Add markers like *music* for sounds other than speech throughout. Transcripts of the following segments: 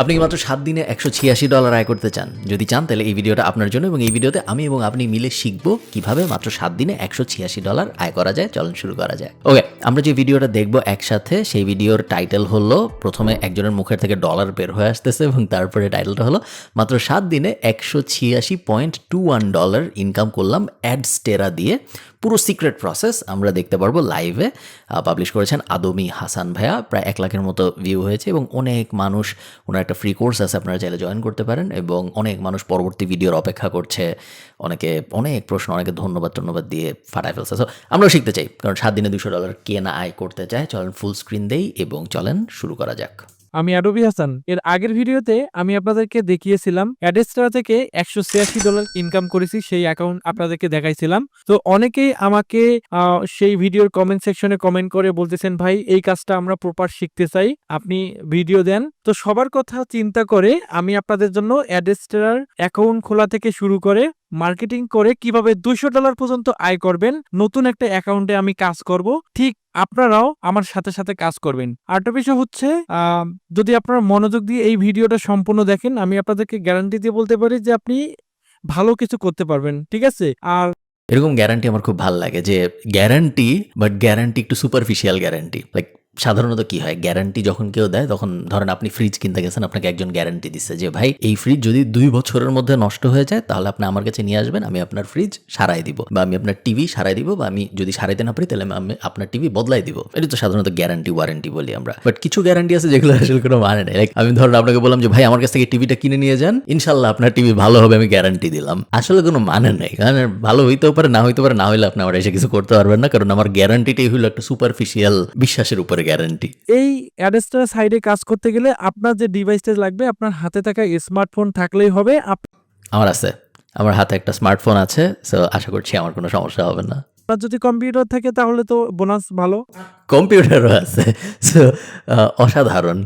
আপনি মাত্র সাত দিনে একশো ছিয়াশি ডলার আয় করতে চান? যদি চান, তাহলে এই ভিডিওটা আপনার জন্য এবং এই ভিডিওতে আমি এবং আপনি মিলে শিখব কীভাবে মাত্র সাত দিনে একশো ছিয়াশি ডলার আয় করা যায়, চলন শুরু করা যায়। ওকে আমরা যে ভিডিওটা দেখব একসাথে, সেই ভিডিওর টাইটেল হলো, প্রথমে একজনের মুখের থেকে ডলার বের হয়ে আসতেছে এবং তারপরে টাইটেলটা হলো, মাত্র সাত দিনে একশো ছিয়াশি point two one dollar income করলাম অ্যাডস্টেরা দিয়ে। পুরো সিক্রেট প্রসেস আমরা দেখতে পারব লাইভে পাবলিশ করেছেন আদমি হাসান ভাইয়া, প্রায় এক লাখের মতো ভিউ হয়েছে এবং অনেক মানুষ, ওনার একটা ফ্রি কোর্স আছে, আপনারা চাইলে জয়েন করতে পারেন এবং অনেক মানুষ পরবর্তী ভিডিওর অপেক্ষা করছে। অনেকে, অনেক প্রশ্ন, অনেকে ধন্যবাদ ধন্যবাদ দিয়ে ফাটায় ফেলছে। সো আমরাও শিখতে চাই, কারণ সাত দিনে দুশো ডলার কে না আয় করতে চায়। চলেন ফুল স্ক্রিন দেই এবং চলেন শুরু করা যাক। আমি অ্যাডোবি হাসান এর আগের ভিডিওতে আমি আপনাদেরকে দেখিয়েছিলাম, অ্যাডেস্ট্রা থেকে একশো ছিয়াশি ডলার ইনকাম করেছি সেই অ্যাকাউন্ট আপনাদেরকে দেখাইছিলাম। তো অনেকেই আমাকে সেই ভিডিওর কমেন্ট সেকশনে কমেন্ট করে বলতেছেন, ভাই, এই কাজটা আমরা প্রপার শিখতে চাই, আপনি ভিডিও দেন। তো সবার কথা চিন্তা করে আমি আপনাদের জন্য অ্যাডেস্ট্রার অ্যাকাউন্ট খোলা থেকে শুরু করে মার্কেটিং করে কীভাবে দুইশো ডলার পর্যন্ত আয় করবেন, নতুন একটা অ্যাকাউন্টে আমি কাজ করব, ঠিক আপনারাও আমার সাথে সাথে কাজ করবেন। আরেকটা বিষয় হচ্ছে যদি আপনারা মনোযোগ দিয়ে এই ভিডিওটা সম্পূর্ণ দেখেন, আমি আপনাদেরকে গ্যারান্টি দিয়ে বলতে পারি যে আপনি ভালো কিছু করতে পারবেন, ঠিক আছে? আর এরকম গ্যারান্টি আমার খুব ভালো লাগে যে গ্যারান্টি বাট গ্যারান্টি একটু সুপারফিশিয়াল গ্যারান্টি লাইক সাধারণত কি হয় গ্যারান্টি যখন কেউ দেয়, তখন ধরেন আপনি ফ্রিজ কিনতে গেছেন, আপনাকে একজন গ্যারান্টি দিচ্ছে যে, ভাই, এই ফ্রিজ যদি দুই বছরের মধ্যে নষ্ট হয়ে যায়, তাহলে আপনি আমার কাছে নিয়ে আসবেন, আমি আপনার ফ্রিজ সারাই দিব বা আমি আপনার টিভি সারাই দিব বা আমি যদি সারাইতে না পারি, তাহলে আমি আপনার টিভি বদলাই দিব। এটা তো সাধারণত গ্যারান্টি ওয়ারেন্টি বলি আমরা। বাট কিছু গ্যারান্টি আছে যেগুলো আসলে কোনো মানে নেই। আমি ধরুন আপনাকে বললাম যে, ভাই, আমার কাছ থেকে টিভিটা কিনে নিয়ে যান, ইনশাল্লাহ আপনার টিভি ভালো হবে, আমি গ্যারান্টি দিলাম। আসলে কোনো মানে নেই। কারণ ভালো হইতেও পারে, না হইতে পারে, না হইলে আপনি আমার এসে কিছু করতে পারবেন না, কারণ আমার গ্যারান্টিটাই হলো একটা সুপারফিশিয়াল বিশ্বাসের উপরে গ্যারান্টি এই অ্যাডেস্টার সাইডে কাজ করতে গেলে আপনার যে ডিভাইসটা লাগবে আপনার হাতে থাকা স্মার্টফোন থাকলেই হবে আমার আছে। আমার হাতে একটা স্মার্টফোন আছে সো আশা করছি আমার কোনো সমস্যা হবে না। আপনার যদি কম্পিউটার থাকে তাহলে তো বোনাস ভালো। কম্পিউটারও আছে সো অসাধারণ।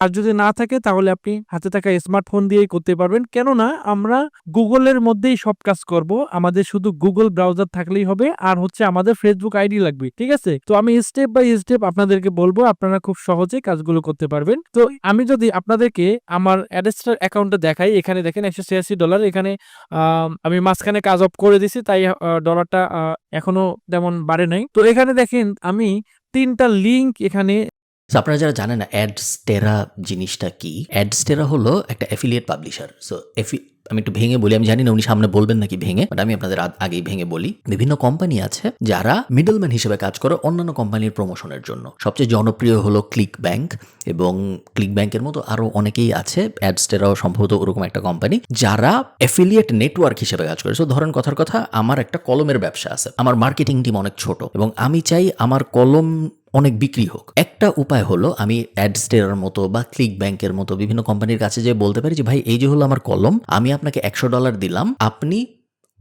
আর যদি না থাকে, তাহলে আপনি হাতে থাকা স্মার্টফোন দিয়েই করতে পারবেন। কেননা, আমরা গুগলের মধ্যেই সব কাজ করব। আমাদের শুধু গুগল ব্রাউজার থাকলেই হবে, আর হচ্ছে আমাদের ফেসবুক আইডি লাগবে, ঠিক আছে? তো আমি স্টেপ বাই স্টেপ আপনাদেরকে বলব, আপনারা খুব সহজে কাজগুলো করতে পারবেন। তো আমি যদি আপনাদেরকে আমার অ্যাডেস্টার অ্যাকাউন্টে দেখাই, এখানে দেখেন একশো ছিয়াশি ডলার এখানে আমি মাঝখানে কাজ অফ করে দিছি তাই ডলারটা এখনও তেমন বাড়ে নাই। তো এখানে দেখেন, আমি তিনটা লিংক এখানে So, আপনারা যারা জানেন না অ্যাডস্টেরা জিনিসটা কি? অ্যাডস্টেরা হলো একটা অ্যাফিলিয়েট পাবলিশার সো এফি আমি একটু ভেঙে বলি আমি জানি না উনি সামনে বলবেন নাকি ভেঙে বাট আমি আপনাদের আগ- আগেই ভেঙে বলি। বিভিন্ন কোম্পানি আছে যারা মিডলম্যান হিসেবে কাজ করে অন্যান্য কোম্পানির প্রমোশনের জন্য। সবচেয়ে জনপ্রিয় হলো ক্লিক ব্যাংক এবং ক্লিক ব্যাংকের মতো আরও অনেকেই আছে। অ্যাডস্টেরাও সম্ভবত ওরকম একটা কোম্পানি যারা অ্যাফিলিয়েট নেটওয়ার্ক হিসেবে কাজ করে। সো ধরেন কথার কথা আমার একটা কলমের ব্যবসা আছে। আমার মার্কেটিং টিম অনেক ছোট এবং আমি চাই আমার কলম অনেক বিক্রি হোক। একটা উপায় হলো আমি অ্যাডস্টেরার মতো বা ক্লিক ব্যাংকের মতো বিভিন্ন কোম্পানির কাছে যে বলতে পারি যে, ভাই, এই যে হলো আমার কলম, আমি আপনাকে একশো ডলার দিলাম, আপনি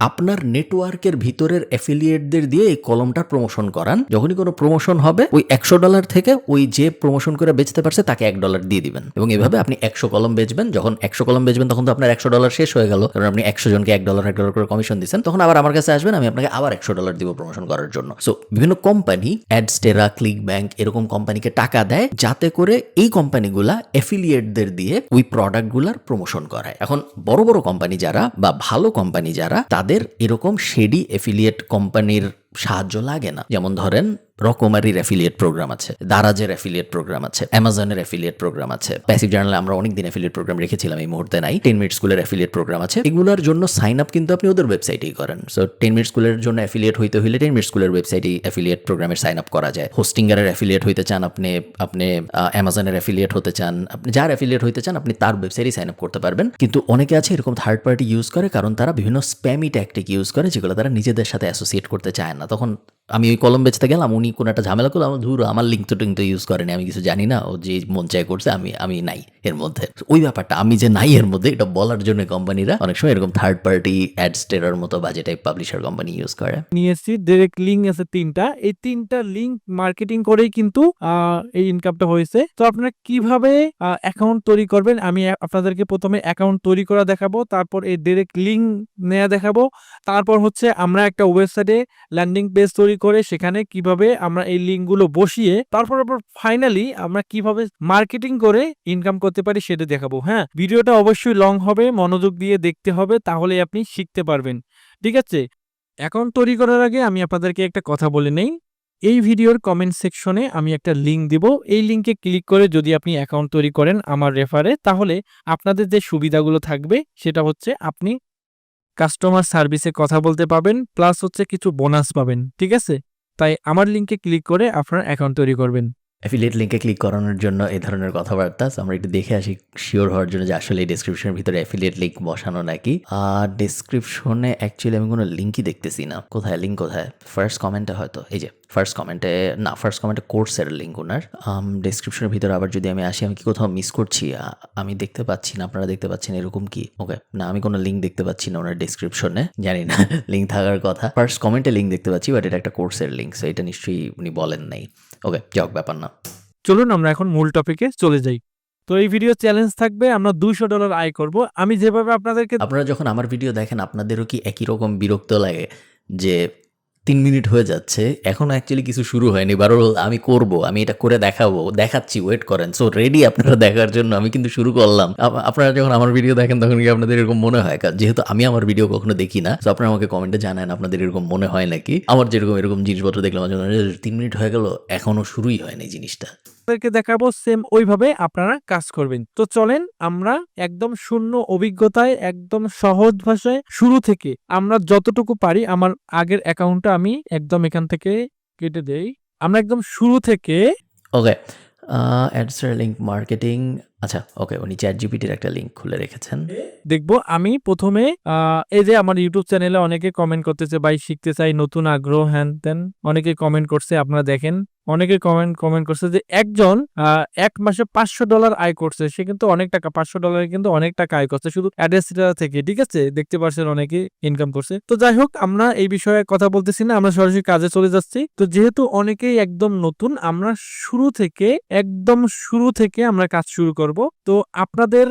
আপনার নেটওয়ার্কের ভিতরের অ্যাফিলিয়েটদের দিয়ে এই কলমটার প্রমোশন করান। যখনই কোনো প্রমোশন হবে, ওই একশো ডলার থেকে ওই যে প্রমোশন করে বেচতে পারছে, তাকে এক ডলার দিয়ে দিবেন। এবং এভাবে আপনি একশো কলম বেচবেন। যখন একশো কলম বেচবেন, তখন তো আপনার একশো ডলার শেষ হয়ে গেল। কারণ আপনি একশো জনকে এক ডলার এক ডলার করে কমিশন দিচ্ছেন। তখন আবার আমার কাছে আসবেন, আমি আপনাকে আবার একশো ডলার দিব প্রমোশন করার জন্য। সো বিভিন্ন কোম্পানি অ্যাডস্টেরা ক্লিক ব্যাংক এরকম কোম্পানিকে টাকা দেয়, যাতে করে এই কোম্পানিগুলা অ্যাফিলিয়েটদের দিয়ে ওই প্রোডাক্টগুলার প্রমোশন করায়। এখন বড় বড় কোম্পানি যারা বা ভালো কোম্পানি যারা, তাদের এরকম শেডি এফিলিয়েট কোম্পানির সাহায্য লাগে না। যেমন ধরেন রকমারির অ্যাফিলিয়েট প্রোগ্রাম আছে, দারাজের অ্যাফিলিয়েট প্রোগ্রাম আছে অ্যামাজনের অ্যাফিলিয়েট প্রোগ্রাম আছে প্যাসিভ জার্নালে আমরা অনেক দিন অ্যাফিলিয়েট প্রোগ্রাম রেখেছিলাম এই মুহূর্তে নাই টেন মিনিট স্কুলের অ্যাফিলিয়েট প্রোগ্রাম আছে। এগুলোর জন্য সাইন আপ কিন্তু আপনি ওদের ওয়েবসাইটেই করেন। সো টেন মিনিট স্কুলের জন্য অ্যাফিলিয়েট হইতে হইলে টেন মিনিট স্কুলের ওয়েবসাইটেই অ্যাফিলিয়েট প্রোগ্রামের সাইন আপ করা যায়। হোস্টিঙ্গারের অ্যাফিলিয়েট হইতে চান আপনি আপনি অ্যামাজনের অ্যাফিলিয়েট হতে চান, আপনি যার অ্যাফিলিয়েট হইতে চান আপনি তার ওয়েবসাইটেই সাইন আপ করতে পারবেন। কিন্তু অনেকে আছে এরকম থার্ড পার্টি ইউজ করে কারণ তারা বিভিন্ন স্প্যামি ট্যাকটিক ইউজ করে যেগুলো তারা নিজেদের সাথে অ্যাসোসিয়েট করতে চায় না। তখন আমি ওই কলম বেচতে গেলাম, উনি কোনো একটা ঝামেলা করল আমার ধুর, আমার লিঙ্ক তো টিঙ্ক তো ইউজ করেনি, আমি কিছু জানি না, ও যে মন চায় করছে, আমি আমি নাই এর মধ্যে। ওই ব্যাপারটা, আমি যে নাই এর মধ্যে, এটা বলার জন্য কোম্পানিরা অনেক সময় এরকম থার্ড পার্টি অ্যাডস্টেরার মতো বাজে টাইপ পাবলিশার কোম্পানি ইউজ করে। নিয়ে এসেছি ডিরেক্ট লিঙ্ক আছে তিনটা, এই তিনটা লিঙ্ক মার্কেটিং করেই কিন্তু এই ইনকামটা হয়েছে। তো আপনারা কীভাবে অ্যাকাউন্ট তৈরি করবেন? আমি আপনাদেরকে প্রথমে অ্যাকাউন্ট তৈরি করা দেখাবো, তারপর এই ডিরেক্ট লিঙ্ক নেওয়া দেখাবো। তারপর হচ্ছে আমরা একটা ওয়েবসাইটে ল্যান্ডিং পেজ তৈরি করে, সেখানে কীভাবে আমরা এই লিঙ্কগুলো বসিয়ে তারপর আবার ফাইনালি আমরা কীভাবে মার্কেটিং করে ইনকাম করতে পারি সেটা দেখাবো। হ্যাঁ ভিডিওটা অবশ্যই লং হবে, মনোযোগ দিয়ে দেখতে হবে তাহলে আপনি শিখতে পারবেন। ঠিক আছে? অ্যাকাউন্ট তৈরি করার আগে আমি আপনাদেরকে একটা কথা বলে নেই। এই ভিডিওর কমেন্ট সেকশনে আমি একটা লিঙ্ক দিব। এই লিঙ্কে ক্লিক করে যদি আপনি অ্যাকাউন্ট তৈরি করেন আমার রেফারে তাহলে আপনাদের যে সুবিধাগুলো থাকবে, সেটা হচ্ছে আপনি কাস্টমার সার্ভিসে কথা বলতে পাবেন প্লাস হচ্ছে কিছু বোনাস পাবেন। ঠিক আছে? তাই আমার লিঙ্কে ক্লিক করে আপনার অ্যাকাউন্ট তৈরি করবেন। অ্যাফিলিয়েট লিঙ্কে ক্লিক করানোর জন্য এ ধরনের কথাবার্তা। আমরা একটু দেখে আসি শিওর হওয়ার জন্য যে আসলে এই ডিসক্রিপশনের ভিতরে অ্যাফিলিয়েট লিঙ্ক বসানো নাকি। আর ডিসক্রিপশনে অ্যাকচুয়ালি আমি কোনো লিঙ্কই দেখতেছি না। কোথায়? লিঙ্ক কোথায়? ফার্স্ট কমেন্টে হয়তো। এই যে ফার্স্ট কমেন্টে না ফার্স্ট কমেন্টে কোর্সের লিঙ্ক ওনার। ডিসক্রিপশনের ভিতরে আবার যদি আমি আসি, আমি কি কোথাও মিস করছি? আমি দেখতে পাচ্ছি না। আপনারা দেখতে পাচ্ছেন এরকম কি? ওকে না, আমি কোনো লিঙ্ক দেখতে পাচ্ছি না ওনার ডিসক্রিপশনে জানি না *laughs* লিঙ্ক থাকার কথা। ফার্স্ট কমেন্টে লিঙ্ক দেখতে পাচ্ছি বাট এটা একটা কোর্সের লিঙ্ক সো এটা নিশ্চয়ই উনি বলেন নাই। ওকে যাক ব্যাপার না। চলুন আমরা এখন মূল টপিকে চলে যাই। তো এই ভিডিও চ্যালেঞ্জ থাকবে আমরা দুশো ডলার আয় করব। আমি যেভাবে আপনাদেরকে আপনারা যখন আমার ভিডিও দেখেন আপনাদেরও কি একই রকম বিরক্ত লাগে যে তিন মিনিট হয়ে যাচ্ছে। এখন অ্যাকচুয়ালি কিছু শুরু হয়নি। বারো, আমি করব, আমি এটা করে দেখাবো। দেখাচ্ছি ওয়েট করেন। সো রেডি আপনারা দেখার জন্য আমি কিন্তু শুরু করলাম। আপনারা যখন আমার ভিডিও দেখেন, তখন কি আপনাদের এরকম মনে হয়? কারণ যেহেতু আমি আমার ভিডিও কখনো দেখি না তো আপনারা আমাকে কমেন্টে জানান আপনাদের এরকম মনে হয় নাকি? আমার যেরকম এরকম জিনিসপত্র দেখলাম তিন মিনিট হয়ে গেল, এখনও শুরুই হয়নি জিনিসটা। আপনাদেরকে দেখাবো সেম ওইভাবে আপনারা কাজ করবেন। তো চলেন আমরা একদম শূন্য অভিজ্ঞতায়, একদম সহজ ভাষায় শুরু থেকে আমরা যতটুকু পারি আমার আগের অ্যাকাউন্টটা আমি একদম এখান থেকে কেটে দেই। আমরা একদম শুরু থেকে ওকে অ্যাডসার লিঙ্ক মার্কেটিং আচ্ছা ওকে, উনি চ্যাট জিপিটির একটা লিঙ্ক খুলে রেখেছেন। দেখব, আমি প্রথমে এই যে আমার ইউটিউব চ্যানেলে অনেকে কমেন্ট করতেছে, ভাই, শিখতে চাই, নতুন আগ্রহ, হ্যান ত্যান। অনেকে কমেন্ট করছে, আপনারা দেখেন। অনেকে কমেন্ট কমেন্ট করছে যে একজন এক মাসে পাঁচশো ডলার আয় করছে, সে কিন্তু অনেক টাকা, পাঁচশো ডলার কিন্তু অনেক টাকা আয় করছে, শুধু অ্যাড্রেস থেকে, ঠিক আছে? দেখতে পাচ্ছেন অনেকে ইনকাম করছে। তো যাই হোক, আমরা এই বিষয়ে কথা বলতেছি না, আমরা সরাসরি কাজে চলে যাচ্ছি। তো যেহেতু অনেকেই একদম নতুন, আমরা শুরু থেকে, একদম শুরু থেকে আমরা কাজ শুরু করব। তো আপনাদের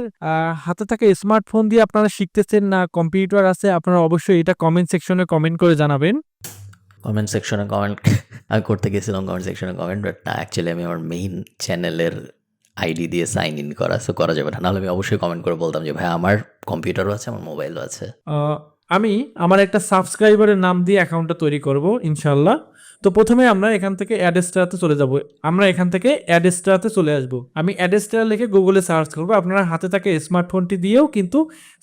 হাতে থাকা স্মার্টফোন দিয়ে আপনারা শিখতেছেন না কম্পিউটার আছে আপনারা অবশ্যই এটা কমেন্ট সেকশনে কমেন্ট করে জানাবেন। কমেন্ট সেকশনে কমেন্ট আমি করতে গেছিলাম কমেন্ট সেকশনে কমেন্ট বাট না অ্যাকচুয়ালি আমি আমার মেইন চ্যানেলের আইডি দিয়ে সাইন ইন করা সো করা যাবে না। নাহলে আমি অবশ্যই কমেন্ট করে বলতাম যে ভাই আমার কম্পিউটারও আছে আমার মোবাইলও আছে। আমি আমার একটা সাবস্ক্রাইবারের নাম দিয়ে অ্যাকাউন্টটা তৈরি করব ইনশাল্লাহ তো প্রথমে আমরা এখান থেকে অ্যাডেস্টাতে চলে যাব। আমরা এখান থেকে অ্যাডেস্টাতে চলে আসব। আমি অ্যাডেস্টা লিখে গুগলে সার্চ করব। আপনারা হাতে থাকে স্মার্টফোনটি দিয়েও কিন্তু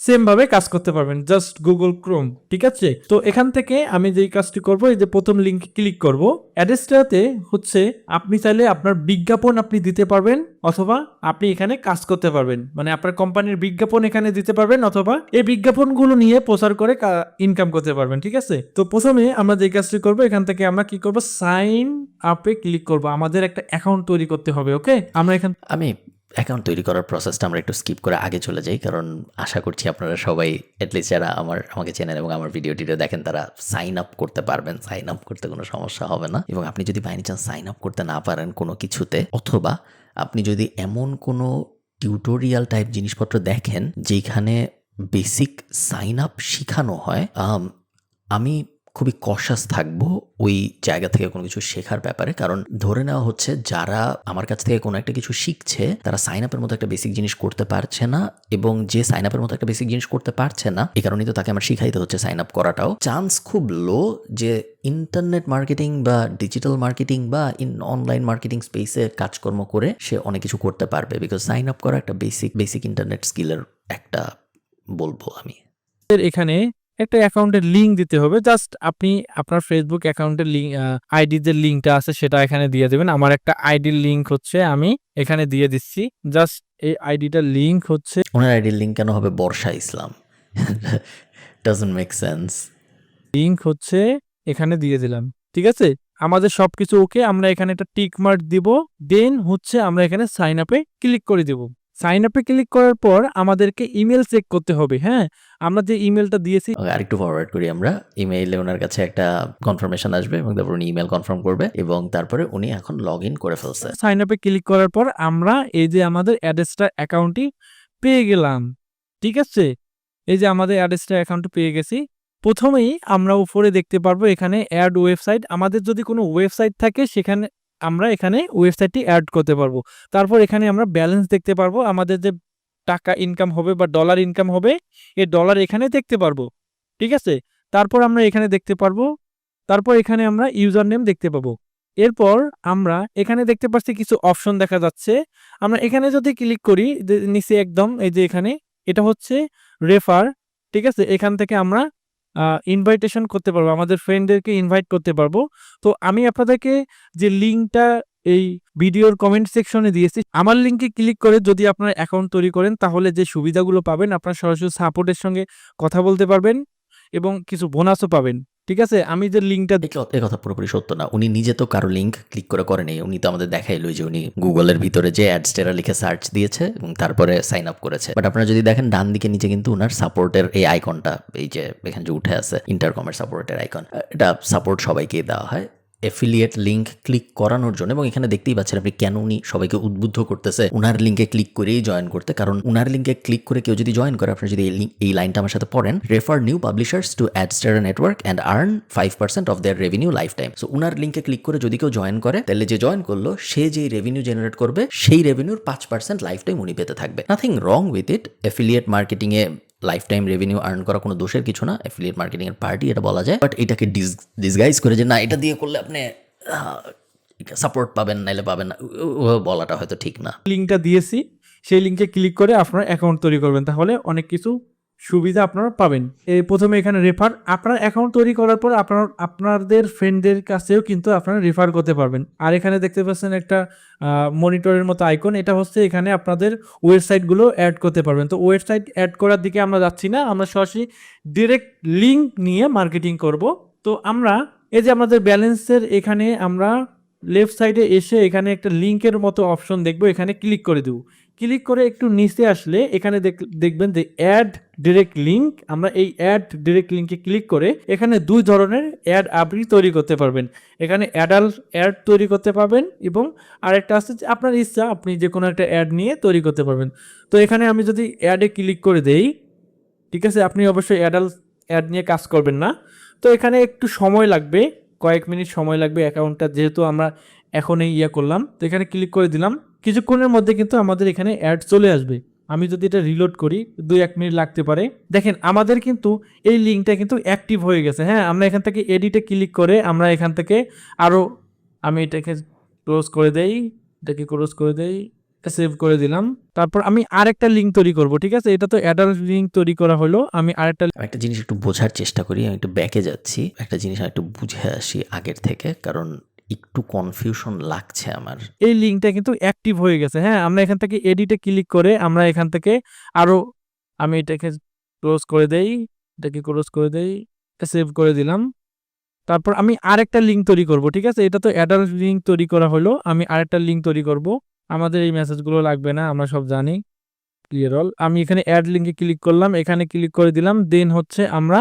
সেম ভাবে কাজ করতে পারবেন। জাস্ট গুগল ক্রোম ঠিক আছে? তো এখান থেকে আমি যেই কাজটি করব, এই যে প্রথম লিঙ্ক ক্লিক করব। অ্যাডেস্টাতে হচ্ছে আপনি চাইলে আপনার বিজ্ঞাপন আপনি দিতে পারবেন অথবা আপনি এখানে কাজ করতে পারবেন। মানে আপনার কোম্পানির বিজ্ঞাপন এখানে দিতে পারবেন অথবা এই বিজ্ঞাপনগুলো নিয়ে প্রচার করে ইনকাম করতে পারবেন, ঠিক আছে? তো প্রথমে আমরা যে কাজটি করব, এখান থেকে আমরা কি করব সাইন আপে ক্লিক করব। আমাদের একটা অ্যাকাউন্ট তৈরি করতে হবে ওকে আমরা এখান আমি অ্যাকাউন্ট তৈরি করার প্রসেসটা আমরা একটু স্কিপ করে আগে চলে যাই, কারণ আশা করছি আপনারা সবাই অ্যাটলিস্ট যারা আমার, আমাকে চেনেন এবং আমার ভিডিও ভিডিওটিতে দেখেন, তারা সাইন আপ করতে পারবেন। সাইন আপ করতে কোনো সমস্যা হবে না। এবং আপনি যদি বাই চান্স সাইন আপ করতে না পারেন কোনো কিছুতে, অথবা আপনি যদি এমন কোনো টিউটোরিয়াল টাইপ জিনিসপত্র দেখেন যেখানে বেসিক সাইন আপ শেখানো হয় আমি খুবই কশাস থাকব ওই জায়গা থেকে কোনো কিছু শেখার ব্যাপারে। কারণ ধরে নেওয়া হচ্ছে যারা আমার কাছ থেকে কোনো একটা কিছু শিখছে, তারা সাইন আপের মতো একটা বেসিক জিনিস করতে পারছে না এবং যে সাইন আপের মতো একটা বেসিক জিনিস করতে পারছে না এই কারণেই তো তাকে আমার শিখাইতে হচ্ছে সাইন আপ করাটাও। চান্স খুব লো যে ইন্টারনেট মার্কেটিং বা ডিজিটাল মার্কেটিং বা ইন অনলাইন মার্কেটিং স্পেসে কাজকর্ম করে সে অনেক কিছু করতে পারবে বিকজ সাইন আপ করা একটা বেসিক বেসিক ইন্টারনেট স্কিলের একটা বলব আমি। এখানে একটা অ্যাকাউন্টের লিঙ্ক দিতে হবে। জাস্ট আপনি আপনার ফেসবুক অ্যাকাউন্টের লিঙ্ক আইডি যে লিঙ্কটা আছে সেটা এখানে দিয়ে দেবেন। আমার একটা আইডির লিঙ্ক হচ্ছে আমি এখানে দিয়ে দিচ্ছি। জাস্ট এই আইডিটার লিঙ্ক হচ্ছে ওনার আইডির লিঙ্ক কেন হবে? Barsha Islam. Doesn't make sense link হচ্ছে এখানে দিয়ে দিলাম। ঠিক আছে? আমাদের সবকিছু ওকে আমরা এখানে একটা টিক মার্ক দিব। দেন হচ্ছে আমরা এখানে সাইন আপে ক্লিক করে দিব। সাইন আপে ক্লিক করার পর আমাদেরকে ইমেল চেক করতে হবে হ্যাঁ? আমরা যে ইমেলটা দিয়েছি আরেকটু ফরওয়ার্ড করি আমরা। ইমেইলে ওনার কাছে একটা কনফার্মেশন আসবে এবং তারপর উনি ইমেল কনফার্ম করবে এবং তারপরে উনি এখন লগ ইন করে ফেলছে। সাইন আপে ক্লিক করার পর আমরা এই যে আমাদের অ্যাড্রেসটা অ্যাকাউন্টটি পেয়ে গেলাম ঠিক আছে? এই যে আমাদের অ্যাড্রেসটা অ্যাকাউন্টে পেয়ে গেছি। প্রথমেই আমরা উপরে দেখতে পারব এখানে অ্যাড ওয়েবসাইট আমাদের যদি কোনো ওয়েবসাইট থাকে সেখানে আমরা এখানে ওয়েবসাইটটি অ্যাড করতে পারব। তারপর এখানে আমরা ব্যালেন্স দেখতে পারব। আমাদের যে টাকা ইনকাম হবে বা ডলার ইনকাম হবে এ ডলার এখানে দেখতে পারব। ঠিক আছে? তারপর আমরা এখানে দেখতে পারব। তারপর এখানে আমরা ইউজার নেম দেখতে পাবো। এরপর আমরা এখানে দেখতে পাচ্ছি কিছু অপশন দেখা যাচ্ছে। আমরা এখানে যদি ক্লিক করি নিচে একদম এই যে এখানে, এটা হচ্ছে রেফার ঠিক আছে? এখান থেকে আমরা ইনভাইটেশন করতে পারব, আমাদের ফ্রেন্ডদেরকে ইনভাইট করতে পারব। তো আমি আপনাদেরকে যে লিঙ্কটা এই ভিডিওর কমেন্ট সেকশনে দিয়েছি, আমার লিঙ্কে ক্লিক করে যদি আপনার অ্যাকাউন্ট তৈরি করেন, তাহলে যে সুবিধাগুলো পাবেন, আপনার সরাসরি সাপোর্টের সঙ্গে কথা বলতে পারবেন এবং কিছু বোনাসও পাবেন। ঠিক আছে? আমি যে লিঙ্কটা এই কথা পুরোপুরি সত্য না। উনি নিজে তো কারও লিঙ্ক ক্লিক করে করেনি। উনি তো আমাদের দেখাইলো যে উনি গুগলের ভিতরে যে অ্যাডস্টেরা লিখে সার্চ দিয়েছে এবং তারপরে সাইন আপ করেছে। বাট আপনারা যদি দেখেন, ডান দিকে নিচে কিন্তু উনার সাপোর্টের এই আইকনটা এই যে এখানে যে উঠে আছে ইন্টারকমের সাপোর্টের আইকন এটা সাপোর্ট সবাইকেই দেওয়া হয়। এফিলিয়েট লিঙ্ক ক্লিক করানোর জন্য, এবং এখানে দেখতেই পাচ্ছেন আপনি কেন উনি সবাইকে উদ্বুদ্ধ করতেছে। উনার লিঙ্কে ক্লিক করেই জয়েন করতে, কারণ উনার লিঙ্কে ক্লিক করে কেউ যদি জয়েন করে, আপনি যদি এই লাইনটা আমার সাথে পড়েন refer new publishers to Adstar network and earn five percent of their revenue life time so উনার লিঙ্কে ক্লিক করে যদি কেউ জয়েন করে, তাহলে যে জয়েন করল, সে যেই রেভিনিউ জেনারেট করবে, সেই রেভিনিউর পাঁচ পার্সেন্ট লাইফ টাইম উনি পেতে থাকবে। Nothing wrong with it affiliate মার্কেটিংয়ে life time revenue earn করা কোনো দোষের কিছু না অ্যাফিলিয়েট মার্কেটিং এর পার্টি এটা বলা যায়। বাট এটাকে ডিস ডিসগাইজ করে যে, না, এটা দিয়ে করলে আপনি সাপোর্ট পাবেন, নাইলে পাবেন না। বলাটা হয়তো ঠিক না। লিঙ্কটা দিয়েছি, সেই লিঙ্কে ক্লিক করে আপনার অ্যাকাউন্ট তৈরি করবেন। তাহলে অনেক কিছু সুবিধা আপনারা পাবেন। প্রথমে এখানে রেফার আপনার অ্যাকাউন্ট তৈরি করার পর আপনার, আপনাদের ফ্রেন্ডদের কাছেও কিন্তু আপনারা রেফার করতে পারবেন। আর এখানে দেখতে পাচ্ছেন একটা মনিটরের মতো আইকন এটা হচ্ছে এখানে আপনাদের ওয়েবসাইটগুলো অ্যাড করতে পারবেন। তো ওয়েবসাইট অ্যাড করার দিকে আমরা যাচ্ছি না, আমরা সরাসরি ডিরেক্ট লিঙ্ক নিয়ে মার্কেটিং করব। তো আমরা, এই যে আমাদের ব্যালেন্সের এখানে আমরা লেফট সাইডে এসে এখানে একটা লিঙ্কের মতো অপশন দেখব, এখানে ক্লিক করে দেবো। ক্লিক করে একটু নিচে আসলে এখানে দেখ- দেখবেন যে অ্যাড ডিরেক্ট লিঙ্ক আমরা এই অ্যাড ডিরেক্ট লিঙ্কে ক্লিক করে এখানে দুই ধরনের অ্যাড আপনি তৈরি করতে পারবেন। এখানে অ্যাডাল্ট অ্যাড তৈরি করতে পারবেন এবং আরেকটা আছে যে আপনার ইচ্ছা আপনি যে কোনো একটা অ্যাড নিয়ে তৈরি করতে পারবেন। তো এখানে আমি যদি অ্যাডে ক্লিক করে দেই, ঠিক আছে? আপনি অবশ্যই অ্যাডাল্ট অ্যাড নিয়ে কাজ করবেন না। তো এখানে একটু সময় লাগবে, কয়েক মিনিট সময় লাগবে অ্যাকাউন্টটা যেহেতু আমরা এখনই ইয়ে করলাম। তো এখানে ক্লিক করে দিলাম। কিছুক্ষণের মধ্যে কিন্তু আমাদের এখানে অ্যাড চলে আসবে। আমি যদি এটা রিলোড করি, দুই এক মিনিট লাগতে পারে। দেখেন, আমাদের কিন্তু এই লিঙ্কটা কিন্তু অ্যাক্টিভ হয়ে গেছে। হ্যাঁ আমরা এখান থেকে এডিটে ক্লিক করে আমরা এখান থেকে আরও আমি এটাকে ক্লোজ করে দেই, এটাকে ক্লোজ করে দেই সেভ করে দিলাম। তারপর আমি আরেকটা লিঙ্ক তৈরি করব, ঠিক আছে? এটা তো অ্যাডাল্ট লিঙ্ক তৈরি করা হলো। আমি আরেকটা একটা জিনিস একটু বোঝার চেষ্টা করি, আমি একটু ব্যাকে যাচ্ছি। একটা জিনিস একটু বুঝে আসি আগের থেকে, কারণ একটু কনফিউশন লাগছে আমার। এই লিঙ্কটা কিন্তু অ্যাক্টিভ হয়ে গেছে হ্যাঁ? আমরা এখান থেকে এডিটে ক্লিক করে আমরা এখান থেকে আরও আমি এটাকে ক্লোজ করে দেই, এটাকে ক্লোজ করে দেই সেভ করে দিলাম। তারপর আমি আরেকটা লিঙ্ক তৈরি করব, ঠিক আছে? এটা তো অ্যাডাল্ট লিঙ্ক তৈরি করা হলো, আমি আরেকটা লিঙ্ক তৈরি করব। আমাদের এই মেসেজগুলো লাগবে না, আমরা সব জানি ক্লিয়ার অল আমি এখানে অ্যাড লিঙ্কে ক্লিক করলাম, এখানে ক্লিক করে দিলাম দেন হচ্ছে আমরা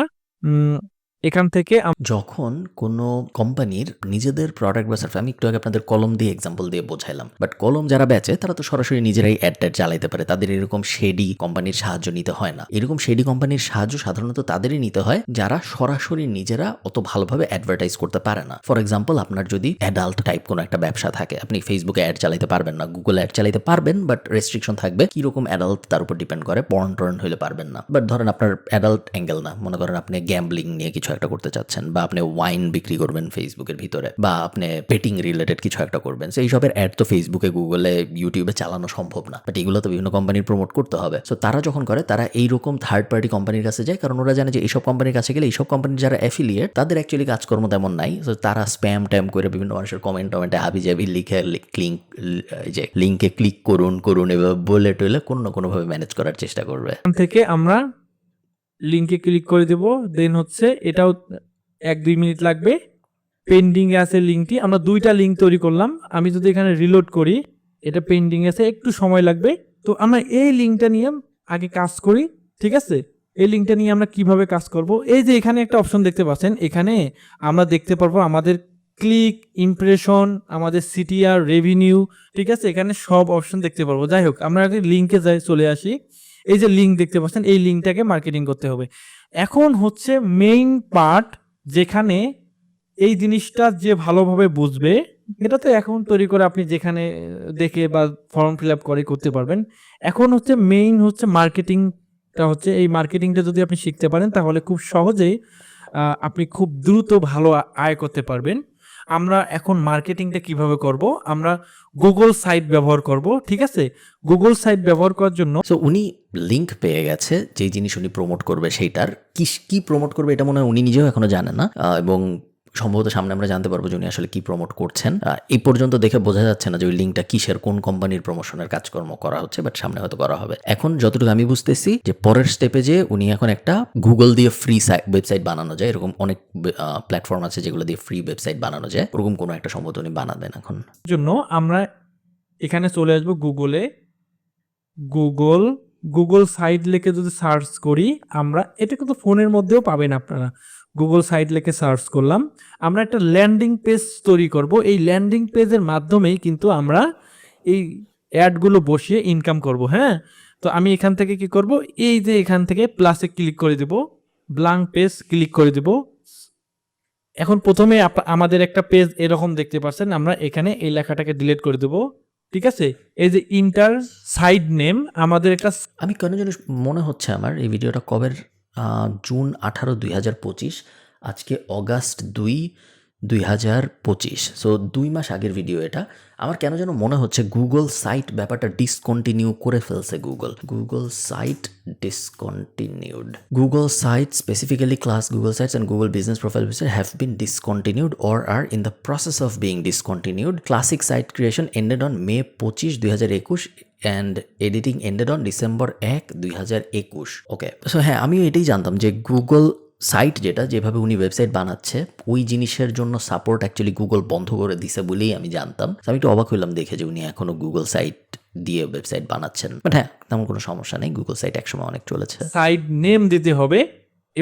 এখান থেকে যখন কোনো কোম্পানির নিজেদের প্রোডাক্ট বা সার্ভিস আমি একটু আগে আপনাদের কলম দিয়ে এক্সাম্পল দিয়ে বোঝাইলাম বাট কলম যারা বেচে, তারা তো সরাসরি নিজেরাই অ্যাড ট্যাড চালাইতে পারে, তাদের এরকম শেডি কোম্পানির সাহায্য নিতে হয় না। এরকম শেডি কোম্পানির সাহায্য সাধারণত তাদেরই নিতে হয়, যারা সরাসরি নিজেরা অত ভালোভাবে অ্যাডভার্টাইজ করতে পারে না। ফর এক্সাম্পল আপনার যদি অ্যাডাল্ট টাইপ কোনো একটা ব্যবসা থাকে, আপনি ফেসবুকে অ্যাড চালাইতে পারবেন না গুগল অ্যাড চালাইতে পারবেন বাট রেস্ট্রিকশন থাকবে, কীরকম অ্যাডাল্ট তার উপর ডিপেন্ড করে পর্ন টর্ন হলে পারবেন না। বাট ধরেন আপনার অ্যাডাল্ট অ্যাঙ্গেল না, মনে করেন আপনি গ্যাম্বলিং নিয়ে কিছু একটা করতে চাচ্ছেন বা আপনি ওয়াইন বিক্রি করবেন ফেসবুকের ভিতরে বা আপনি পেটিং রিলেটেড কিছু একটা করবেন, সেই সবের অ্যাড তো ফেসবুকে গুগলে ইউটিউবে চালানো সম্ভব না। বাট এগুলো তো বিভিন্ন কোম্পানির প্রমোট করতে হবে। সো তারা যখন করে, তারা এইরকম থার্ড পার্টি কোম্পানির কাছে যায়, কারণ ওরা জানে যে এইসব কোম্পানির কাছে গেলে এইসব কোম্পানির যারা অ্যাফিলিয়েট তাদের অ্যাকচুয়ালি কাজকর্ম তেমন নাই। সো তারা স্প্যাম ট্যাম করে বিভিন্ন মানুষের কমেন্ট টমেন্টে হাবি জাবি লিখে লিঙ্ক যে লিঙ্কে ক্লিক করুন করুন, এভাবে বলে টলে কোনো না কোনোভাবে ম্যানেজ করার চেষ্টা করবে। থেকে আমরা লিঙ্কে ক্লিক করে দেব। দেন হচ্ছে এটাও এক দুই মিনিট লাগবে। পেন্ডিং এ আছে লিঙ্কটি আমরা দুইটা লিঙ্ক তৈরি করলাম। আমি যদি এখানে রিলোড করি, এটা পেন্ডিং আছে, একটু সময় লাগবে। তো আমরা এই লিঙ্কটা নিয়ে আগে কাজ করি, ঠিক আছে? এই লিঙ্কটা নিয়ে আমরা কীভাবে কাজ করব? এই যে এখানে একটা অপশন দেখতে পাচ্ছেন। এখানে আমরা দেখতে পারব আমাদের ক্লিক ইমপ্রেশন আমাদের সিটিআর রেভিনিউ ঠিক আছে? এখানে সব অপশন দেখতে পারব। যাই হোক, আমরা আগে লিঙ্কে যাই, চলে আসি। এই যে লিঙ্ক দেখতে পাচ্ছেন, এই লিঙ্কটাকে মার্কেটিং করতে হবে। এখন হচ্ছে মেইন পার্ট যেখানে এই জিনিসটা যে ভালোভাবে বুঝবে, এটা তো এখন তৈরি করে আপনি যেখানে দেখে বা ফর্ম ফিল আপ করে করতে পারবেন। এখন হচ্ছে মেইন হচ্ছে মার্কেটিংটা হচ্ছে, এই মার্কেটিংটা যদি আপনি শিখতে পারেন, তাহলে খুব সহজেই আপনি খুব দ্রুত ভালো আয় করতে পারবেন। আমরা এখন মার্কেটিংটা কীভাবে করব? আমরা গুগল সাইট ব্যবহার করব, ঠিক আছে? গুগল সাইট ব্যবহার করার জন্য তো উনি লিঙ্ক পেয়ে গেছে যে জিনিস উনি প্রমোট করবে সেইটার। কি কি প্রমোট করবে এটা মনে হয় উনি নিজেও এখনও জানে না। এবং সম্ভবত সামনে আমরা জানতে পারব যে উনি আসলে কি প্রমোট করছেন। এই পর্যন্ত দেখে বোঝা যাচ্ছে না যে ওই লিঙ্কটা কিসের, কোন কোম্পানির প্রমোশনের কাজকর্ম করা হচ্ছে বাট সামনে হয়তো করা হবে। এখন যতটুকু আমি বুঝতেছি যে পরের স্টেপে যে উনি এখন একটা গুগল দিয়ে ফ্রি ওয়েবসাইট বানানো যায়, এরকম অনেক প্ল্যাটফর্ম আছে যেগুলো দিয়ে ফ্রি ওয়েবসাইট বানানো যায়, ওরকম কোনো একটা সম্ভবত উনি বানাবেন এখন। জন্য আমরা এখানে চলে আসব গুগলে গুগল গুগল সাইট লিখে যদি সার্চ করি, আমরা এটা কিন্তু ফোনের মধ্যেও পাবেন আপনারা। গুগল সাইট লিখে সার্চ করলাম। আমরা একটা ল্যান্ডিং পেজ তৈরি করব। এই ল্যান্ডিং পেজের মাধ্যমেই কিন্তু আমরা এই অ্যাডগুলো বসিয়ে ইনকাম করব হ্যাঁ? তো আমি এখান থেকে কি করব? এই যে এখান থেকে প্লাসে ক্লিক করে দেব ব্লাঙ্ক পেজ ক্লিক করে দেব। এখন প্রথমে আমাদের একটা পেজ এরকম দেখতে পাচ্ছেন, আমরা এখানে এই লেখাটাকে ডিলিট করে দেব, ঠিক আছে? এই যে ইন্টার সাইড নেম আমাদের একটা আমি কেন জানি মনে হচ্ছে আমার এই ভিডিওটা কবের জুন আঠারো দুই হাজার পঁচিশ আজকে অগাস্ট দুই দুই হাজার পঁচিশ। সো দুই মাস আগের ভিডিও এটা। আমার কেন যেন মনে হচ্ছে গুগল সাইট ব্যাপারটা ডিসকন্টিনিউ করে ফেলছে Google Google site discontinued Google site specifically class Google sites and Google business profile have been discontinued or are in the process of being discontinued classic site creation ended on May পঁচিশ, দুই হাজার একুশ and editing ended on December এক, দুই হাজার একুশ। Okay so হ্যাঁ আমিও এটাই জানতাম যে গুগল সাইট যেটা, যেভাবে উনি ওয়েবসাইট বানাচ্ছে, ওই জিনিসের জন্য সাপোর্ট অ্যাকচুয়ালি গুগল বন্ধ করে দিছে বলেই আমি জানতাম। আমি একটু অবাক হইলাম দেখে যে উনি এখনও গুগল সাইট দিয়ে ওয়েবসাইট বানাচ্ছেন। বাট হ্যাঁ তেমন কোনো সমস্যা নেই গুগল সাইট একসময় অনেক চলেছে। সাইট নেম দিতে হবে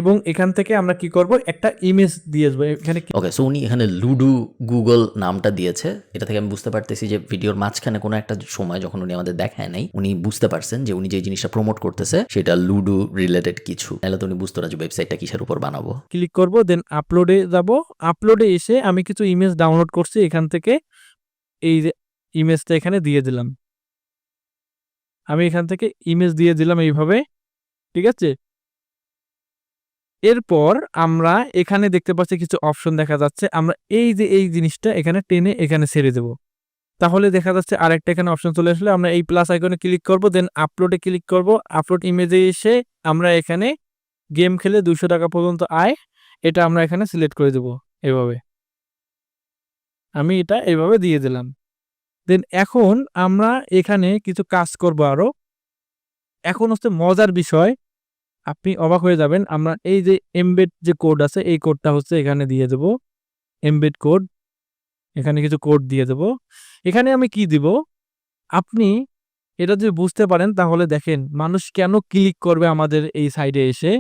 এবং এখান থেকে আমরা কি করব? একটা ইমেজ দিয়ে দেবো এখানে ওকে সো উনি এখানে লুডু গুগল নামটা দিয়েছে। এটা থেকে আমি বুঝতে পারতেছি যে ভিডিওর মাঝখানে কোনো একটা সময় যখন উনি আমাদের দেখায় নাই উনি বুঝতে পারছেন যে উনি যে জিনিসটা প্রমোট করতেছে সেটা লুডু রিলেটেড কিছু। তাহলে তো উনি বুঝতে যে ওয়েবসাইটটা কিসের উপর বানাবো। ক্লিক করব দেন আপলোডে যাব। আপলোডে এসে আমি কিছু ইমেজ ডাউনলোড করছি। এখান থেকে এই যে ইমেজটা এখানে দিয়ে দিলাম। আমি এখান থেকে ইমেজ দিয়ে দিলাম এইভাবে। ঠিক আছে? এরপর আমরা এখানে দেখতে পাচ্ছি কিছু অপশন দেখা যাচ্ছে। আমরা এই যে এই জিনিসটা এখানে টেনে এখানে ছেড়ে দেব। তাহলে দেখা যাচ্ছে আরেকটা এখানে অপশন চলে আসলে। আমরা এই প্লাস আইকনে ক্লিক করব দেন আপলোডে ক্লিক করব। আপলোড ইমেজে এসে আমরা এখানে গেম খেলে দুশো টাকা পর্যন্ত আয়, এটা আমরা এখানে সিলেক্ট করে দেব এভাবে। আমি এটা এভাবে দিয়ে দিলাম। দেন এখন আমরা এখানে কিছু কাজ করব আরও এখন হচ্ছে মজার বিষয় আপনি অবাক হয়ে যাবেন, আমরা এই যে এমবেড যে কোড আছে, এই কোডটা হচ্ছে এখানে দিয়ে দেব। এমবেড কোড এখানে কিছু কোড দিয়ে দেব। এখানে আমি কি দিব? আপনি এটা যদি বুঝতে পারেন, তাহলে দেখেন মানুষ কেন ক্লিক করবে আমাদের এই সাইডে এসে?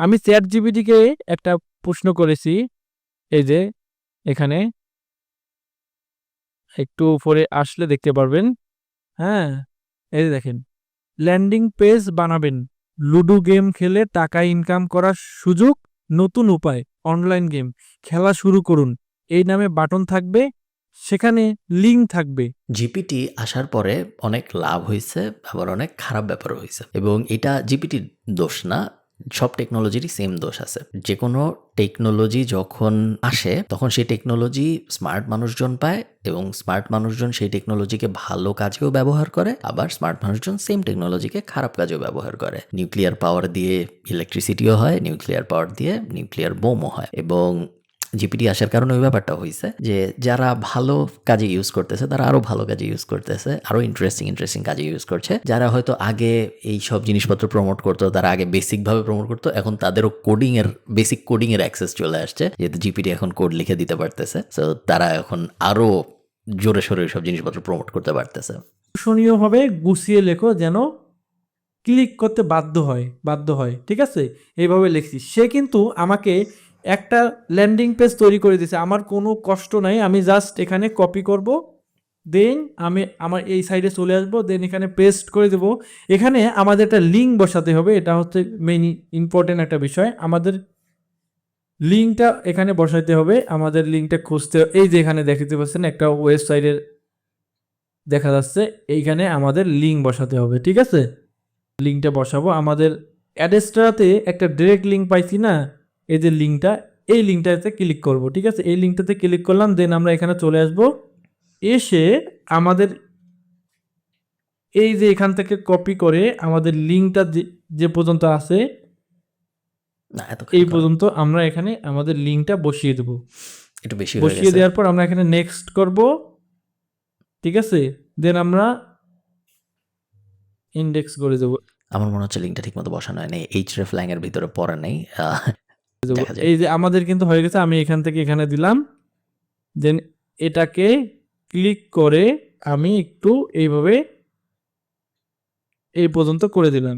আমি চ্যাট জিবিটিকে একটা প্রশ্ন করেছি, এই যে এখানে। একটু উপরে আসলে দেখতে পারবেন। হ্যাঁ এই দেখেন ল্যান্ডিং পেজ বানাবেন। লুডো গেম খেলে টাকা ইনকাম করার সুযোগ নতুন উপায়, অনলাইন গেম। খেলা শুরু করুন। এই নামে বাটন থাকবে, সেখানে লিঙ্ক থাকবে। জিপিটি আসার পরে অনেক লাভ হয়েছে, আবার অনেক খারাপ ব্যাপার হয়েছে। এবং এটা জিপিটির দোষ না সব টেকনোলজিরই সেম দোষ আছে। যে কোনো টেকনোলজি যখন আসে, তখন সেই টেকনোলজি স্মার্ট মানুষজন পায় এবং স্মার্ট মানুষজন সেই টেকনোলজিকে ভালো কাজেও ব্যবহার করে, আবার স্মার্ট মানুষজন সেম টেকনোলজিকে খারাপ কাজেও ব্যবহার করে। নিউক্লিয়ার পাওয়ার দিয়ে ইলেকট্রিসিটিও হয় নিউক্লিয়ার পাওয়ার দিয়ে নিউক্লিয়ার বোমও হয় এবং জিপিটি আসার কারণে ওই ব্যাপারটা হয়েছে যে যারা ভালো কাজে ইউজ করতেছে, তারা আরও ভালো কাজে ইউজ করতেছে, আরও ইন্টারেস্টিং ইন্টারেস্টিং কাজে ইউজ করছে। যারা হয়তো আগে এই সব জিনিসপত্র প্রমোট করতো, তারা আগে বেসিক ভাবে প্রমোট করতো, এখন তাদেরও কোডিং এর বেসিক কোডিং এর অ্যাক্সেস চলে আসছে, যেহেতু জিপিটি এখন কোড লিখে দিতে পারতেছে। সো তারা এখন আরও জোরে সোরে সব জিনিসপত্র প্রমোট করতে পারতেছে। আকর্ষণীয়ভাবে গুছিয়ে লেখো যেন ক্লিক করতে বাধ্য হয় বাধ্য হয়, ঠিক আছে? এইভাবে লিখছি। সে কিন্তু আমাকে একটা ল্যান্ডিং পেজ তৈরি করে দিয়েছে আমার কোনো কষ্ট নাই, আমি জাস্ট এখানে কপি করব দেন আমি আমার এই সাইডে চলে আসব দেন এখানে পেস্ট করে দেব। এখানে আমাদের একটা লিঙ্ক বসাতে হবে, এটা হচ্ছে মেইন ইম্পর্টেন্ট একটা বিষয়। আমাদের লিঙ্কটা এখানে বসাইতে হবে, আমাদের লিঙ্কটা খুঁজতে এই যে এখানে দেখতে পাচ্ছেন, একটা ওয়েবসাইটের দেখা যাচ্ছে, এইখানে আমাদের লিঙ্ক বসাতে হবে, ঠিক আছে? লিঙ্কটা বসাবো। আমাদের অ্যাডেস্ট্রাতে একটা ডিরেক্ট লিঙ্ক পাইছি না এই যে লিঙ্কটা এই লিঙ্কটাতে ক্লিক করব ঠিক আছে? এই লিঙ্কটাতে ক্লিক করলাম দেন আমরা এখানে চলে আসব। এসে আমাদের এই যে এখান থেকে কপি করে আমাদের লিঙ্কটা যে পর্যন্ত আছে এই পর্যন্ত আমরা এখানে আমাদের লিঙ্কটা বসিয়ে দেবো। একটু বেশি বসিয়ে দেওয়ার পর আমরা এখানে নেক্সট করব ঠিক আছে? দেন আমরা ইন্ডেক্স করে দেবো। আমার মনে হচ্ছে লিঙ্কটা ঠিকমতো বসানো হয়নি এইচ রেফ ল্যাং এর ভিতরে পড়া নেই। এই যে আমাদের কিন্তু হয়ে গেছে আমি এখান থেকে এখানে দিলাম। দেন এটাকে ক্লিক করে আমি একটু এইভাবে এই পর্যন্ত করে দিলাম।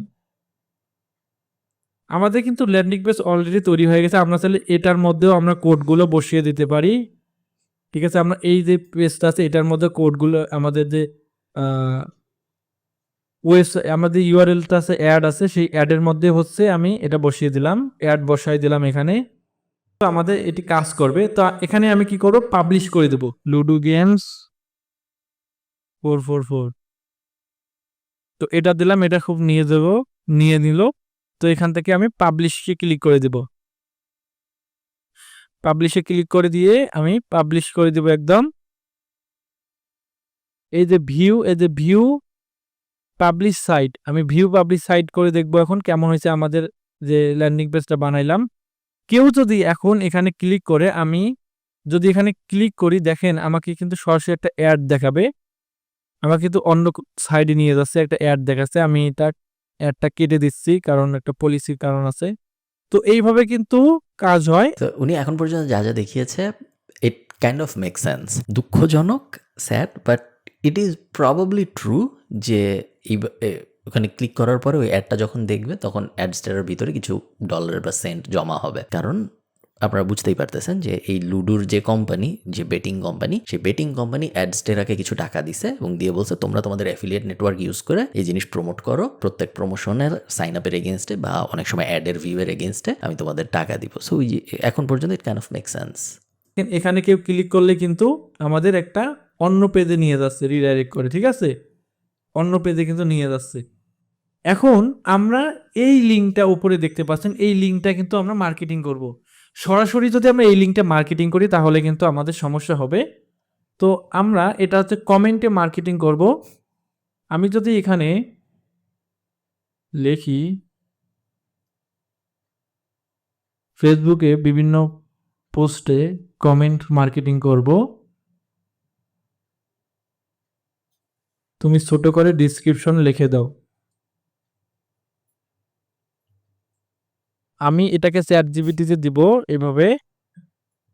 আমাদের কিন্তু ল্যান্ডিং পেজ অলরেডি তৈরি হয়ে গেছে আমরা চাইলে এটার মধ্যেও আমরা কোডগুলো বসিয়ে দিতে পারি। ঠিক আছে আমরা এই যে পেজটা আছে এটার মধ্যে কোডগুলো আমাদের যে ওয়েবসাইট আমাদের ইউআরএলটা আছে অ্যাড আছে, সেই অ্যাডের মধ্যে হচ্ছে আমি এটা বসিয়ে দিলাম অ্যাড বসাই দিলাম এখানে। তো আমাদের এটি কাজ করবে। তো এখানে আমি কি করব? পাবলিশ করে দেব। Ludo games four four four তো এটা দিলাম, এটা খুব নিয়ে দেব, নিয়ে নিল। তো এখান থেকে আমি পাবলিশে ক্লিক করে দেব। পাবলিশে ক্লিক করে দিয়ে আমি পাবলিশ করে দেব একদম। এই যে ভিউ এই যে ভিউ পাবলিশ সাইট আমি ভিউ পাবলিশ সাইট করে দেখব এখন কেমন হয়েছে আমাদের যে ল্যান্ডিং পেজটা বানাইলাম। কেউ যদি এখন এখানে ক্লিক করে, আমি যদি এখানে ক্লিক করি, দেখেন আমাকে কিন্তু সরাসরি একটা অ্যাড দেখাবে। আমাকে কিন্তু অন্য সাইডে নিয়ে যাচ্ছে, একটা অ্যাড দেখাচ্ছে। আমি এটা অ্যাডটা কেটে দিচ্ছি, কারণ একটা পলিসির কারণ আছে। তো এইভাবে কিন্তু কাজ হয়। তো উনি এখন পর্যন্ত যা যা দেখিয়েছে it kind of make sense দুঃখজনক sad but it is probably true যে ওখানে ক্লিক করার পরে ওই অ্যাডটা যখন দেখবে, তখন অ্যাডস্টারের ভিতরে কিছু ডলার বা সেন্ট জমা হবে। কারণ আপনারা বুঝতেই পারতেছেন যে এই লুডুর যে কোম্পানি যে বেটিং কোম্পানি সেই বেটিং কোম্পানি অ্যাডস্টেরাকে কিছু টাকা দিছে এবং দিয়ে বলছে, তোমরা তোমাদের অ্যাফিলিয়েট নেটওয়ার্ক ইউজ করে এই জিনিস প্রমোট করো। প্রত্যেক প্রমোশনের সাইন আপের এগেনস্টে বা অনেক সময় অ্যাডের ভিউয়ের এগেনস্টে আমি তোমাদের টাকা দিব। সো এখন পর্যন্ত it kind of make sense এখানে কেউ ক্লিক করলে কিন্তু আমাদের একটা অন্য পেজে নিয়ে যাচ্ছে রিডাইরেক্ট করে, ঠিক আছে? অন্য পেজে কিন্তু নিয়ে যাচ্ছে। এখন আমরা এই লিঙ্কটা উপরে দেখতে পাচ্ছেন, এই লিঙ্কটা কিন্তু আমরা মার্কেটিং করব। সরাসরি যদি আমরা এই লিঙ্কটা মার্কেটিং করি, তাহলে কিন্তু আমাদের সমস্যা হবে। তো আমরা এটা হচ্ছে কমেন্টে মার্কেটিং করব। আমি যদি এখানে লিখি ফেসবুকে বিভিন্ন পোস্টে কমেন্ট মার্কেটিং করব। তুমি ছোট করে ডিসক্রিপশন লিখে দাও। আমি এটাকে চ্যাট জিবিটিতে দিব, এভাবে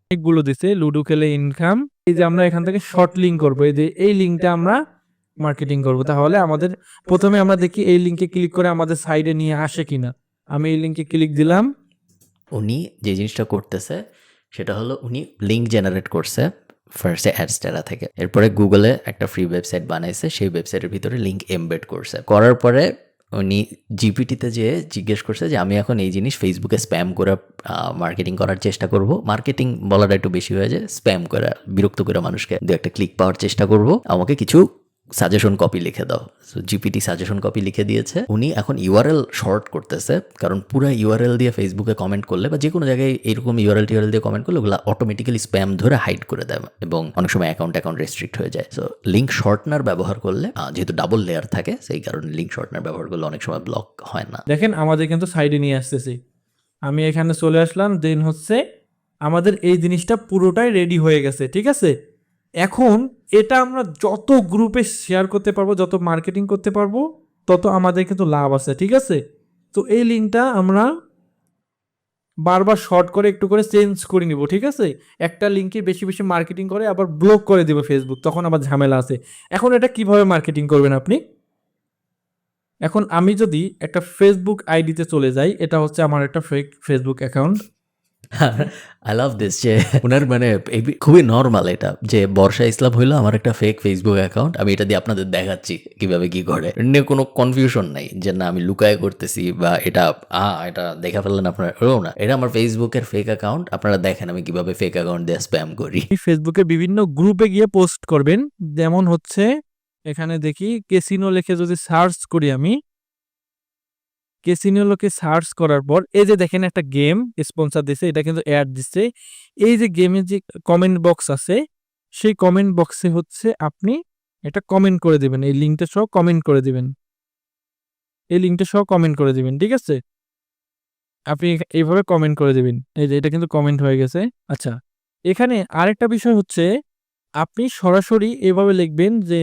অনেকগুলো দিছে লুডো খেলে ইনকাম এই যে আমরা এখান থেকে শর্ট লিঙ্ক করব, এই যে এই লিঙ্কটা আমরা মার্কেটিং করব। তাহলে আমাদের প্রথমে আমরা দেখি এই লিঙ্কে ক্লিক করে আমাদের সাইডে নিয়ে আসে কিনা। আমি এই লিঙ্কে ক্লিক দিলাম। উনি যে জিনিসটা করতেছে, সেটা হলো উনি লিঙ্ক জেনারেট করছে। ফার্স্টে অ্যাডস্টেরা থেকে। এরপরে গুগলে একটা ফ্রি ওয়েবসাইট বানাইছে, সেই ওয়েবসাইটের ভিতরে লিঙ্ক এমবেড করছে। করার পরে উনি জিপিটিতে যে জিজ্ঞেস করছে যে, আমি এখন এই জিনিস ফেসবুকে স্প্যাম করে মার্কেটিং করার চেষ্টা করব। মার্কেটিং বলাটা একটু বেশি হয়ে যায় স্প্যাম করে, বিরক্ত করে মানুষকে। দু একটা ক্লিক পাওয়ার চেষ্টা করব। আমাকে কিছু সাজেশন কপি লিখে দাও। জিপিটি সাজেশন কপি লিখে দিয়েছে। উনি এখন ইউআরএল শর্ট করতেছে, কারণ পুরো ইউআরএল দিয়ে ফেসবুকে কমেন্ট করলে বা যে কোনো জায়গায় এরকম ইউআরএল টিউআরএল দিয়ে কমেন্ট করলে ওগুলো অটোমেটিক্যালি স্প্যাম ধরে হাইড করে দেয় এবং অনেক সময় অ্যাকাউন্ট অ্যাকাউন্ট রেস্ট্রিক্ট হয়ে যায়। সো লিঙ্ক শর্টনার ব্যবহার করলে যেহেতু ডাবল লেয়ার থাকে, সেই কারণে লিঙ্ক শর্টনার ব্যবহার করলে অনেক সময় ব্লক হয় না। দেখেন, আমাদের কিন্তু সাইডে নিয়ে আসতেছি। আমি এখানে চলে আসলাম দেন হচ্ছে আমাদের এই জিনিসটা পুরোটাই রেডি হয়ে গেছে, ঠিক আছে? এখন এটা আমরা যত গ্রুপে শেয়ার করতে পারব, যত মার্কেটিং করতে পারব, তত আমাদের কিন্তু লাভ আছে, ঠিক আছে? তো এই লিঙ্কটা আমরা বারবার শর্ট করে একটু করে চেঞ্জ করে নিব, ঠিক আছে? একটা লিঙ্কে বেশি বেশি মার্কেটিং করে, আবার ব্লক করে দেবো ফেসবুক তখন আবার ঝামেলা আছে। এখন এটা কীভাবে মার্কেটিং করবেন আপনি? এখন আমি যদি একটা ফেসবুক আইডিতে চলে যাই, এটা হচ্ছে আমার একটা fake Facebook account I love this যে ওনার মানে খুবই নর্মাল এটা যে বর্ষা ইসলাম হইল আমার একটা ফেক ফেসবুক অ্যাকাউন্ট আমি এটা দিয়ে আপনাদের দেখাচ্ছি কীভাবে কি করে। নিয়ে কোনো কনফিউশন নাই যে না আমি লুকায় করতেছি বা এটা আ এটা দেখা ফেললেন আপনার ও না। এটা আমার ফেসবুকের ফেক অ্যাকাউন্ট আপনারা দেখেন আমি কীভাবে ফেক অ্যাকাউন্ট দিয়ে স্প্যাম করি। ফেসবুকে বিভিন্ন গ্রুপে গিয়ে পোস্ট করবেন যেমন হচ্ছে এখানে দেখি কেসিনো লিখে যদি সার্চ করি আমি কেসিনো লোকে সার্চ করার পর, এই যে দেখেন একটা গেম স্পন্সর দিছে, এটা কিন্তু অ্যাড দিচ্ছে এই যে গেমের যে কমেন্ট বক্স আছে, সেই কমেন্ট বক্সে হচ্ছে আপনি এটা কমেন্ট করে দিবেন। এই লিঙ্কটা সহ কমেন্ট করে দিবেন। এই লিঙ্কটা সহ কমেন্ট করে দিবেন, ঠিক আছে? আপনি এইভাবে কমেন্ট করে দিবেন। এই যে এটা কিন্তু কমেন্ট হয়ে গেছে। আচ্ছা এখানে আরেকটা বিষয় হচ্ছে, আপনি সরাসরি এভাবে লিখবেন যে,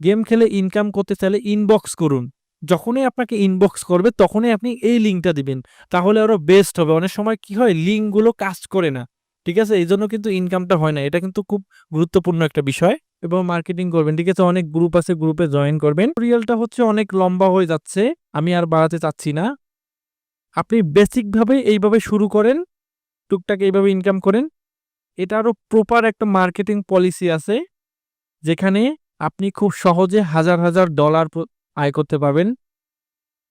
গেম খেলে ইনকাম করতে চাইলে ইনবক্স করুন। যখনই আপনাকে ইনবক্স করবে, তখনই আপনি এই লিঙ্কটা দিবেন। তাহলে আরও বেস্ট হবে। অনেক সময় কি হয় লিঙ্কগুলো কাজ করে না। ঠিক আছে? এই জন্য কিন্তু ইনকামটা হয় না। এটা কিন্তু খুব গুরুত্বপূর্ণ একটা বিষয় এবং মার্কেটিং করবেন। ঠিক আছে? অনেক গ্রুপ আছে গ্রুপে জয়েন করবেন। রিয়েলটা হচ্ছে অনেক লম্বা হয়ে যাচ্ছে। আমি আর বাড়াতে চাচ্ছি না। আপনি বেসিকভাবে এইভাবে শুরু করেন। টুকটাক এইভাবে ইনকাম করেন। এটা আরও প্রপার একটা মার্কেটিং পলিসি আছে, যেখানে আপনি খুব সহজে হাজার হাজার ডলার আয় করতে পারবেন।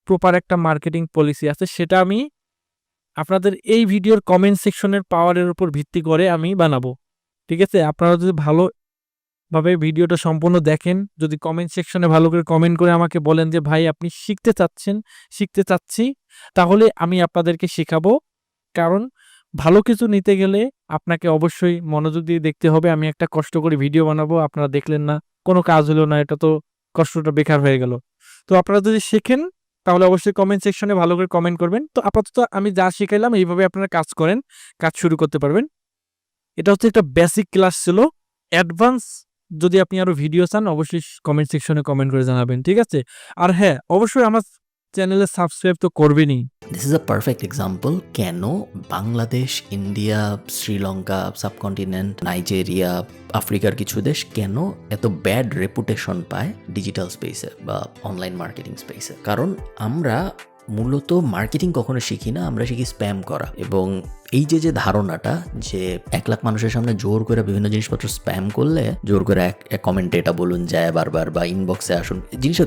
প্রপার একটা মার্কেটিং পলিসি আছে, সেটা আমি আপনাদের এই ভিডিওর কমেন্ট সেকশনের পাওয়ারের উপর ভিত্তি করে আমি বানাবো। ঠিক আছে? আপনারা যদি ভালোভাবে ভিডিওটা সম্পূর্ণ দেখেন, যদি কমেন্ট সেকশনে ভালো করে কমেন্ট করে আমাকে বলেন যে, ভাই, আপনি শিখতে চাচ্ছেন, শিখতে চাচ্ছি, তাহলে আমি আপনাদেরকে শেখাবো। কারণ ভালো কিছু নিতে গেলে আপনাকে অবশ্যই মনোযোগ দিয়ে দেখতে হবে। আমি একটা কষ্ট করে ভিডিও বানাবো, আপনারা দেখলেন না, কোনো কাজ হলো না, এটা তো কষ্টটা বেকার হয়ে গেল। তো আপনারা যদি শেখেন, তাহলে অবশ্যই কমেন্ট সেকশনে ভালো করে কমেন্ট করবেন। তো আপাতত আমি যা শিখাইলাম, এইভাবে আপনারা কাজ করেন, কাজ শুরু করতে পারবেন। এটা হচ্ছে একটা বেসিক ক্লাস ছিল। অ্যাডভান্স যদি আপনি আরও ভিডিও চান, অবশ্যই কমেন্ট সেকশনে কমেন্ট করে জানাবেন, ঠিক আছে? আর হ্যাঁ অবশ্যই আমার চ্যানেলে সাবস্ক্রাইব তো করবেনই। This is a perfect example কেন Bangladesh India Sri Lanka subcontinent Nigeria আফ্রিকার কিছু দেশ কেন এত ব্যাড রেপুটেশন পায় ডিজিটাল স্পেসে বা অনলাইন মার্কেটিং স্পেসে কারণ আমরা মূলত মার্কেটিং কখনো শিখি না, আমরা শিখি স্প্যাম করা। এবং এই যে যে ধারণাটা যে এক লাখ মানুষের সামনে জোর করে বিভিন্ন জিনিসপত্র স্প্যাম করলে, জোর করে এক এক কমেন্টে এটা বলুন, যায় বারবার বা ইনবক্সে আসুন জিনিস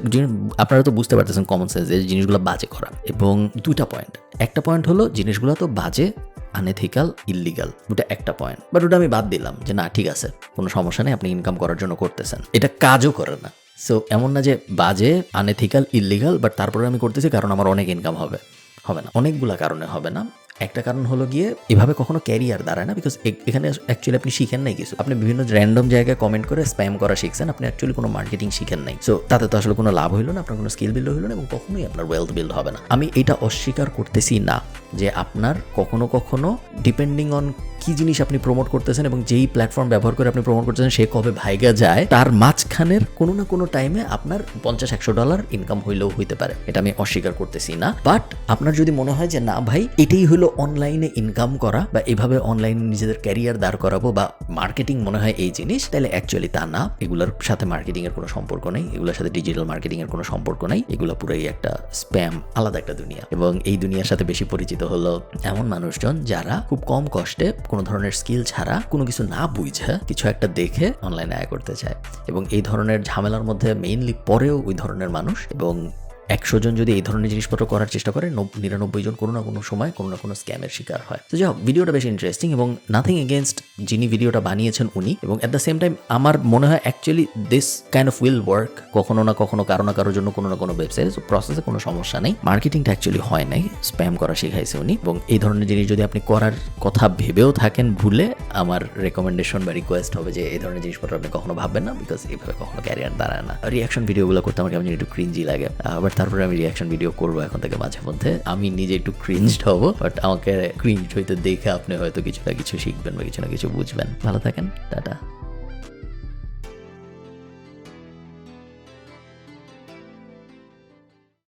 আপনারা তো বুঝতে পারতেছেন কমন সেন্স যে জিনিসগুলো বাজে করা। এবং দুইটা পয়েন্ট একটা পয়েন্ট হলো জিনিসগুলো তো বাজে আনএথিক্যাল ইল্লিগাল ওটা একটা পয়েন্ট বাট ওটা আমি বাদ দিলাম যে না, ঠিক আছে, কোনো সমস্যা নেই, আপনি ইনকাম করার জন্য করতেছেন। এটা কাজও করে না। সো এমন না যে বাজে আনএথিক্যাল ইল্লিগাল বাট তারপরে আমি করতেছি কারণ আমার অনেক ইনকাম হবে হবে না। অনেকগুলা কারণে হবে না। একটা কারণ হলো গিয়ে এভাবে কখনো ক্যারিয়ার দাঁড়ায় না বিকজ এখানে অ্যাকচুয়ালি আপনি শিখেন নাই কিছু। আপনি বিভিন্ন র্যান্ডম জায়গায় কমেন্ট করে স্প্যাম করা শিখছেন, আপনি অ্যাকচুয়ালি কোনো মার্কেটিং শিখেন নাই। সো তাতে তো আসলে কোনো লাভ হইল না, আপনার কোনো স্কিল বিল্ড হইল না এবং কখনোই আপনার ওয়েলথ বিল্ড হবে না। আমি এটা অস্বীকার করতেছি না যে আপনার কখনো কখনো ডিপেন্ডিং অন কি জিনিস আপনি প্রমোট করতেছেন এবং যেই প্ল্যাটফর্ম ব্যবহার করে আপনি প্রমোট করতেছেন সে কবে ভাইগা যায়, তার মাঝখানের কোনো না কোনো টাইমে আপনার পঞ্চাশ একশো ডলার ইনকাম হইলেও হইতে পারে। এটা আমি অস্বীকার করতেছি না। বাট আপনার যদি মনে হয় যে, না ভাই, এটাই হলো অনলাইনে ইনকাম করা বা এভাবে অনলাইনে নিজেদের ক্যারিয়ার দাঁড় করাবো বা মার্কেটিং মনে হয় এই জিনিস, তাহলে অ্যাকচুয়ালি তা না। এগুলোর সাথে মার্কেটিং এর কোনো সম্পর্ক নেই। এগুলোর সাথে ডিজিটাল মার্কেটিং এর কোনো সম্পর্ক নেই। এগুলো পুরাই একটা স্প্যাম আলাদা একটা দুনিয়া। এবং এই দুনিয়ার সাথে বেশি পরিচিত হলো এমন মানুষজন যারা খুব কম কষ্টে কোনো ধরনের স্কিল ছাড়া কোনো কিছু না বুঝে কিছু একটা দেখে অনলাইনে আয় করতে চায়। এবং এই ধরনের ঝামেলার মধ্যে মেইনলি পরেও ওই ধরনের মানুষ এবং একশো জন যদি এই ধরনের জিনিসপত্র করার চেষ্টা করে নিরানব্বই জন কোনো না কোনো সময় কোনো না কোনো স্ক্যামের শিকার হয়। তো যাই ভিডিওটা বেশ ইন্টারেস্টিং এবং নাথিং এগেনস্ট যিনি ভিডিওটা বানিয়েছেন উনি এবং অ্যাট দ্য সেম টাইম আমার মনে হয় actually this kind of will work কখনো না কখনো কারও না কারোর জন্য কোনো না কোনো ওয়েবসাইট প্রসেসে কোনো সমস্যা নেই। মার্কেটিংটা অ্যাকচুয়ালি হয় নাই স্প্যাম করা শিখাইছে উনি এবং এই ধরনের জিনিস যদি আপনি করার কথা ভেবেও থাকেন ভুলে, আমার রেকমেন্ডেশন বা রিকোয়েস্ট হবে যে এই ধরনের জিনিসপত্র আপনি কখনো ভাববেন না বিকজ এইভাবে কখনো ক্যারিয়ার দাঁড়ায় না। রিয়াকশন ভিডিওগুলো করতে আমার কেমন একটু ক্রিঞ্জি লাগে। বাট তারপরে আমি রিয়াকশন ভিডিও করব এখন থেকে মাঝে মধ্যে। আমি নিজে একটু ক্রিঞ্জড হব বাট আমাকে ক্রিঞ্জ হইতে দেখে আপনি হয়তো কিছু না কিছু শিখবেন বা কিছু না কিছু বুঝবেন। ভালো থাকেন, টাটা।